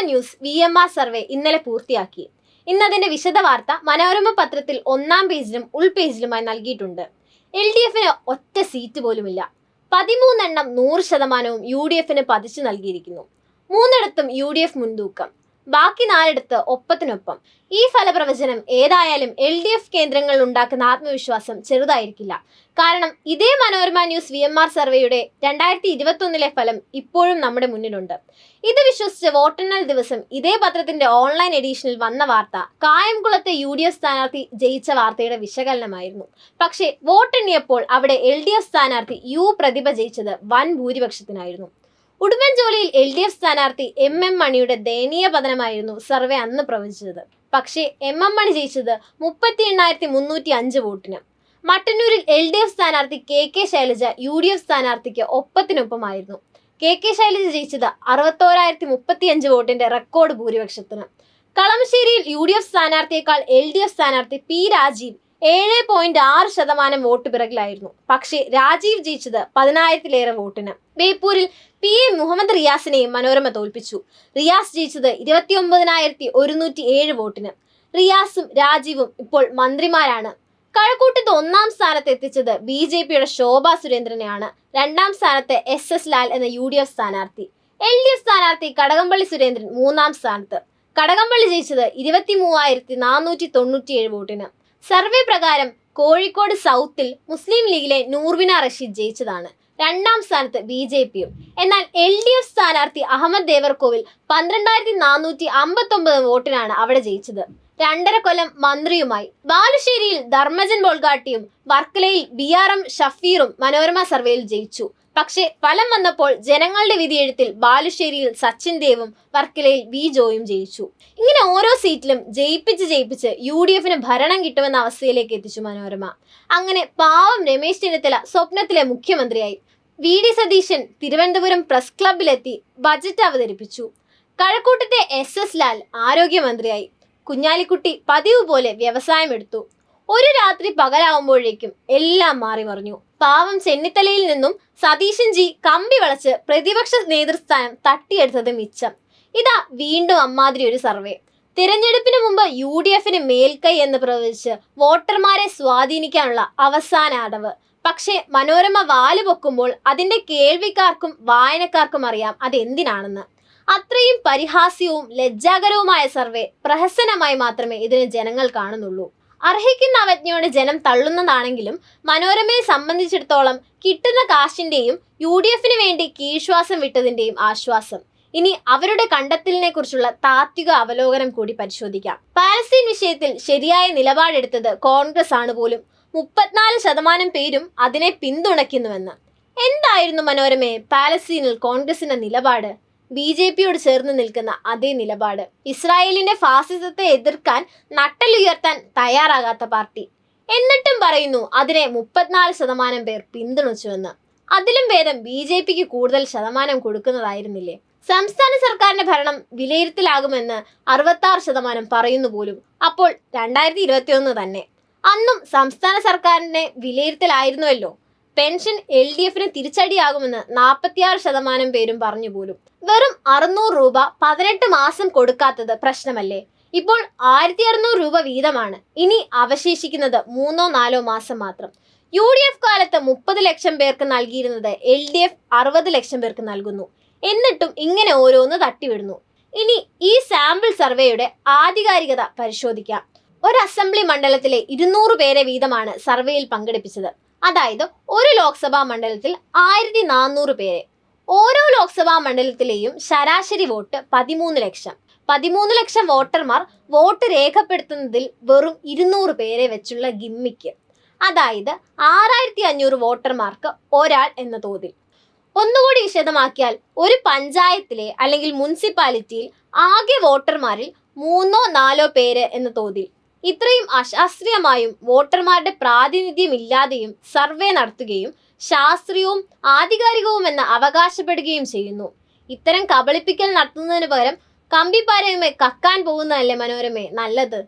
News V M R survey ഇന്നലെ പൂർത്തിയാക്കി. ഇന്നതിന്റെ വിശദ വാർത്ത മനോരമ പത്രത്തിൽ ഒന്നാം പേജിലും ഉൾപേജിലുമായി നൽകിയിട്ടുണ്ട്. എൽ ഡി എഫിന് ഒറ്റ സീറ്റ് പോലുമില്ല. പതിമൂന്നെണ്ണം നൂറ് ശതമാനവും യു ഡി എഫിന് പതിച്ചു നൽകിയിരിക്കുന്നു. മൂന്നിടത്തും യു ഡി എഫ് മുൻതൂക്കം. ബാക്കി നാലിടത്ത് ഒപ്പത്തിനൊപ്പം. ഈ ഫലപ്രവചനം ഏതായാലും എൽ ഡി എഫ് കേന്ദ്രങ്ങളിൽ ഉണ്ടാക്കുന്ന ആത്മവിശ്വാസം ചെറുതായിരിക്കില്ല. കാരണം ഇതേ Manorama news V M R സർവേയുടെ രണ്ടായിരത്തി ഇരുപത്തൊന്നിലെ ഫലം ഇപ്പോഴും നമ്മുടെ മുന്നിലുണ്ട്. ഇത് വിശ്വസിച്ച് വോട്ടെണ്ണൽ ദിവസം ഇതേ പത്രത്തിന്റെ ഓൺലൈൻ എഡീഷനിൽ വന്ന വാർത്ത കായംകുളത്തെ യു ഡി എഫ് സ്ഥാനാർത്ഥി ജയിച്ച വാർത്തയുടെ വിശകലനമായിരുന്നു. പക്ഷേ വോട്ടെണ്ണിയപ്പോൾ അവിടെ എൽ ഡി എഫ് സ്ഥാനാർത്ഥി യു പ്രതിഭ ജയിച്ചത് വൻ ഭൂരിപക്ഷത്തിനായിരുന്നു. ഉടുമ്പൻചോലയിൽ എൽ ഡി എഫ് സ്ഥാനാർത്ഥി എം എം മണിയുടെ ദയനീയ പതനമായിരുന്നു സർവേ അന്ന് പ്രവചിച്ചത്. പക്ഷേ എം എം മണി ജയിച്ചത് മുപ്പത്തി എണ്ണായിരത്തി മുന്നൂറ്റി അഞ്ച് വോട്ടിന്. മട്ടന്നൂരിൽ എൽ ഡി എഫ് സ്ഥാനാർത്ഥി K K Shailaja U D F സ്ഥാനാർത്ഥിക്ക് ഒപ്പത്തിനൊപ്പമായിരുന്നു. കെ കെ ശൈലജ ജയിച്ചത് അറുപത്തോരായിരത്തി മുപ്പത്തി അഞ്ച് വോട്ടിന്റെ റെക്കോർഡ് ഭൂരിപക്ഷത്തിന്. കളമശ്ശേരിയിൽ യു ഡി എഫ് സ്ഥാനാർത്ഥിയേക്കാൾ എൽ ഡി എഫ് സ്ഥാനാർത്ഥി പി രാജീവ് ഏഴ് പോയിന്റ് ആറ് ശതമാനം വോട്ട് പിറകിലായിരുന്നു. പക്ഷേ രാജീവ് ജയിച്ചത് പതിനായിരത്തിലേറെ വോട്ടിന്. ബേപ്പൂരിൽ പി എ മുഹമ്മദ് റിയാസിനെയും മനോരമ തോൽപ്പിച്ചു. റിയാസ് ജയിച്ചത് ഇരുപത്തിയൊമ്പതിനായിരത്തി ഒരുന്നൂറ്റി ഏഴ് വോട്ടിന്. റിയാസും രാജീവും ഇപ്പോൾ മന്ത്രിമാരാണ്. കഴക്കൂട്ടത്ത് ഒന്നാം സ്ഥാനത്ത് എത്തിച്ചത് ബി ജെ പിയുടെ ശോഭാ സുരേന്ദ്രനെയാണ്. രണ്ടാം സ്ഥാനത്ത് എസ് എസ് ലാൽ എന്ന യു ഡി എഫ് സ്ഥാനാർത്ഥി. എൽ ഡി എഫ് സ്ഥാനാർത്ഥി കടകംപള്ളി സുരേന്ദ്രൻ മൂന്നാം സ്ഥാനത്ത്. കടകംപള്ളി ജയിച്ചത് ഇരുപത്തി മൂവായിരത്തി നാനൂറ്റി തൊണ്ണൂറ്റിയേഴ് വോട്ടിന്. സർവേ പ്രകാരം കോഴിക്കോട് സൗത്തിൽ മുസ്ലിം ലീഗിലെ നൂർബിന റഷീദ് ജയിച്ചതാണ്. രണ്ടാം സ്ഥാനത്ത് ബി ജെ പിയും. എന്നാൽ എൽ ഡി എഫ് സ്ഥാനാർത്ഥി അഹമ്മദ് ദേവർകോവിൽ പന്ത്രണ്ടായിരത്തി നാനൂറ്റി അമ്പത്തി ഒമ്പത് വോട്ടിനാണ് അവിടെ ജയിച്ചത്. രണ്ടര കൊല്ലം മന്ത്രിയുമായി. ബാലുശ്ശേരിയിൽ ധർമ്മജൻ ബോൾഗാട്ടിയും വർക്കലയിൽ ബി ആർ എം ഷഫീറും മനോരമ സർവേയിൽ ജയിച്ചു. പക്ഷേ ഫലം വന്നപ്പോൾ ജനങ്ങളുടെ വിധിയെഴുത്തിൽ ബാലുശ്ശേരിയിൽ സച്ചിൻ ദേവും വർക്കലയിൽ വി ജോയും ജയിച്ചു. ഇങ്ങനെ ഓരോ സീറ്റിലും ജയിപ്പിച്ച് ജയിപ്പിച്ച് യു ഡി എഫിന് ഭരണം കിട്ടുമെന്ന അവസ്ഥയിലേക്ക് എത്തിച്ചു മനോരമ. അങ്ങനെ പാവം രമേശ് ചെന്നിത്തല സ്വപ്നത്തിലെ മുഖ്യമന്ത്രിയായി. V D Satheesan Thiruvananthapuram press ക്ലബിലെത്തി budget അവതരിപ്പിച്ചു. കഴക്കൂട്ടത്തെ എസ് എസ് ലാൽ ആരോഗ്യമന്ത്രിയായി. കുഞ്ഞാലിക്കുട്ടി പതിവ് പോലെ വ്യവസായം എടുത്തു. ഒരു രാത്രി പകലാവുമ്പോഴേക്കും എല്ലാം മാറി മറിഞ്ഞു. പാവം ചെന്നിത്തലയിൽ നിന്നും സതീശൻ ജി കമ്പി വളച്ച് പ്രതിപക്ഷ നേതൃസ്ഥാനം തട്ടിയെടുത്തത് മിച്ചം. ഇതാ വീണ്ടും അമ്മാതിരി ഒരു സർവേ. തിരഞ്ഞെടുപ്പിന് മുമ്പ് യു ഡി എഫിന് മേൽക്കൈ എന്ന് പ്രവചിച്ച് വോട്ടർമാരെ സ്വാധീനിക്കാനുള്ള അവസാന അടവ്. പക്ഷേ മനോരമ വാൽ പൊക്കുമ്പോൾ അതിന്റെ കേൾവിക്കാർക്കും വായനക്കാർക്കും അറിയാം അതെന്തിനാണെന്ന്. അത്രയും പരിഹാസ്യവും ലജ്ജാകരവുമായ സർവേ പ്രഹസനമായി മാത്രമേ ഇതിന് ജനങ്ങൾ കാണുന്നുള്ളൂ. അർഹിക്കുന്ന അവജ്ഞയോട് ജനം തള്ളുന്നതാണെങ്കിലും മനോരമയെ സംബന്ധിച്ചിടത്തോളം കിട്ടുന്ന കാശിന്റെയും യു ഡി എഫിന് വേണ്ടി കീഴ്ശ്വാസം വിട്ടതിന്റെയും ആശ്വാസം. ഇനി അവരുടെ കണ്ടെത്തലിനെ കുറിച്ചുള്ള താത്വിക അവലോകനം കൂടി പരിശോധിക്കാം. പാലസ്തീൻ വിഷയത്തിൽ ശരിയായ നിലപാടെടുത്തത് കോൺഗ്രസ് ആണ് പോലും. മുപ്പത്തിനാല് ശതമാനം പേരും അതിനെ പിന്തുണയ്ക്കുന്നുവെന്ന്. എന്തായിരുന്നു മനോരമയെ പാലസ്തീനിൽ കോൺഗ്രസിന്റെ നിലപാട്. ബി ജെ പിയോട് ചേർന്ന് നിൽക്കുന്ന അതേ നിലപാട്. ഇസ്രായേലിന്റെ ഫാസിസത്തെ എതിർക്കാൻ നട്ടലുയർത്താൻ തയ്യാറാകാത്ത പാർട്ടി. എന്നിട്ടും പറയുന്നു അതിനെ മുപ്പത്തിനാല് ശതമാനം പേർ പിന്തുണച്ചുവെന്ന്. അതിലും ഭേദം ബി ജെ പിക്ക് കൂടുതൽ ശതമാനം കൊടുക്കുന്നതായിരുന്നില്ലേ? സംസ്ഥാന സർക്കാരിന്റെ ഭരണം വിലയിരുത്തലാകുമെന്ന് അറുപത്തി ശതമാനം പറയുന്നു പോലും. അപ്പോൾ രണ്ടായിരത്തി ഇരുപത്തി ഒന്ന് തന്നെ. അന്നും സംസ്ഥാന സർക്കാരിന്റെ വിലയിരുത്തലായിരുന്നുവല്ലോ. പെൻഷൻ എൽ ഡി എഫിന് തിരിച്ചടിയാകുമെന്ന് നാൽപ്പത്തിയാറ് ശതമാനം പേരും പറഞ്ഞു പോലും. വെറും അറുന്നൂറ് രൂപ പതിനെട്ട് മാസം കൊടുക്കാത്തത് പ്രശ്നമല്ലേ? ഇപ്പോൾ ആയിരത്തി അറുന്നൂറ് രൂപ വീതമാണ്. ഇനി അവശേഷിക്കുന്നത് മൂന്നോ നാലോ മാസം മാത്രം. യു ഡി എഫ് കാലത്ത് മുപ്പത് ലക്ഷം പേർക്ക് നൽകിയിരുന്നത് എൽ ഡി എഫ് അറുപത് ലക്ഷം പേർക്ക് നൽകുന്നു. എന്നിട്ടും ഇങ്ങനെ ഓരോന്ന് തട്ടിവിടുന്നു. ഇനി ഈ സാമ്പിൾ സർവേയുടെ ആധികാരികത പരിശോധിക്കാം. ഒരു അസംബ്ലി മണ്ഡലത്തിലെ ഇരുന്നൂറ് പേരെ വീതമാണ് സർവേയിൽ പങ്കെടുപ്പിച്ചത്. അതായത് ഒരു ലോക്സഭാ മണ്ഡലത്തിൽ ആയിരത്തി നാനൂറ് പേരെ. ഓരോ ലോക്സഭാ മണ്ഡലത്തിലെയും ശരാശരി വോട്ട് പതിമൂന്ന് ലക്ഷം. പതിമൂന്ന് ലക്ഷം വോട്ടർമാർ വോട്ട് രേഖപ്പെടുത്തുന്നതിൽ വെറും ഇരുന്നൂറ് പേരെ വെച്ചുള്ള ഗിമ്മിക്ക്. അതായത് ആറായിരത്തി അഞ്ഞൂറ് വോട്ടർമാർക്ക് ഒരാൾ എന്ന തോതിൽ. ഒന്നുകൂടി വിശദമാക്കിയാൽ ഒരു പഞ്ചായത്തിലെ അല്ലെങ്കിൽ മുനിസിപ്പാലിറ്റിയിൽ ആകെ വോട്ടർമാരിൽ മൂന്നോ നാലോ പേര് എന്ന തോതിൽ. ഇത്രയും അശാസ്ത്രീയമായും വോട്ടർമാരുടെ പ്രാതിനിധ്യമില്ലാതെയും സർവേ നടത്തുകയും ശാസ്ത്രീയവും ആധികാരികവുമെന്ന് അവകാശപ്പെടുകയും ചെയ്യുന്നു. ഇത്തരം കബളിപ്പിക്കൽ നടത്തുന്നതിന് പകരം കമ്പിപ്പാരയുമേ കക്കാൻ പോകുന്നതല്ലേ മനോരമേ? നല്ലത്.